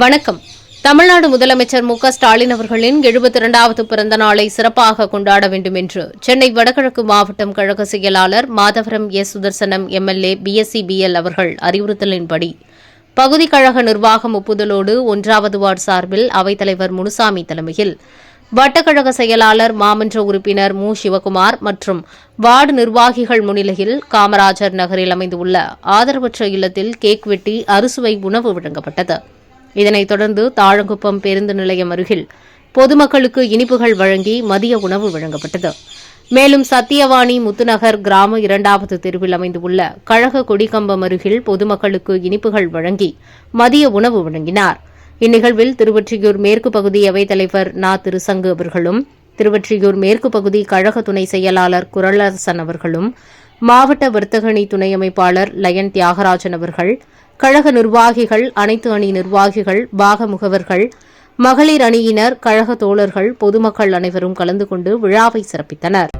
வணக்கம். தமிழ்நாடு முதலமைச்சர் மு க ஸ்டாலின் அவர்களின் எழுபத்தி இரண்டாவது பிறந்த நாளை சிறப்பாக கொண்டாட வேண்டும் என்று சென்னை வடகிழக்கு மாவட்டம் கழக செயலாளர் Madhavaram S Sudarsanam MLA BSc BL அவர்கள் அறிவுறுத்தலின்படி பகுதி கழக நிர்வாகம் ஒப்புதலோடு ஒன்றாவது வார்டு சார்பில் அவைத்தலைவர் முனுசாமி தலைமையில் வட்டக்கழக செயலாளர் மாமன்ற உறுப்பினர் மு. சிவகுமார் மற்றும் வார்டு நிர்வாகிகள் முன்னிலையில் காமராஜர் நகரில் அமைந்துள்ள ஆதரவற்ற இல்லத்தில் கேக் வெட்டி அறுசுவை உணவு வழங்கப்பட்டது. இதனைத் தொடர்ந்து தாழங்குப்பம் பேருந்து நிலையம் அருகில் பொதுமக்களுக்கு இனிப்புகள் வழங்கி மதிய உணவு வழங்கப்பட்டது. மேலும் சத்தியவாணி முத்துநகர் கிராம இரண்டாவது தெருவில் அமைந்துள்ள கழக கொடிக்கம்பம் அருகில் பொதுமக்களுக்கு இனிப்புகள் வழங்கி மதிய உணவு வழங்கினார். இந்நிகழ்வில் திருவொற்றியூர் மேற்கு பகுதி அவைத்தலைவர் நா. திருசங்கு அவர்களும் திருவொற்றியூர் மேற்கு பகுதி கழக துணை செயலாளர் குரளரசன் அவர்களும் மாவட்ட வர்த்தகணி துணை அமைப்பாளர் லயன் தியாகராஜன் அவர்கள் கழக நிர்வாகிகள் அனைத்து அணி நிர்வாகிகள் பாக முகவர்கள் மகளிர் அணியினர் கழக தோழர்கள் பொதுமக்கள் அனைவரும் கலந்து கொண்டு விழாவை சிறப்பித்தனர்.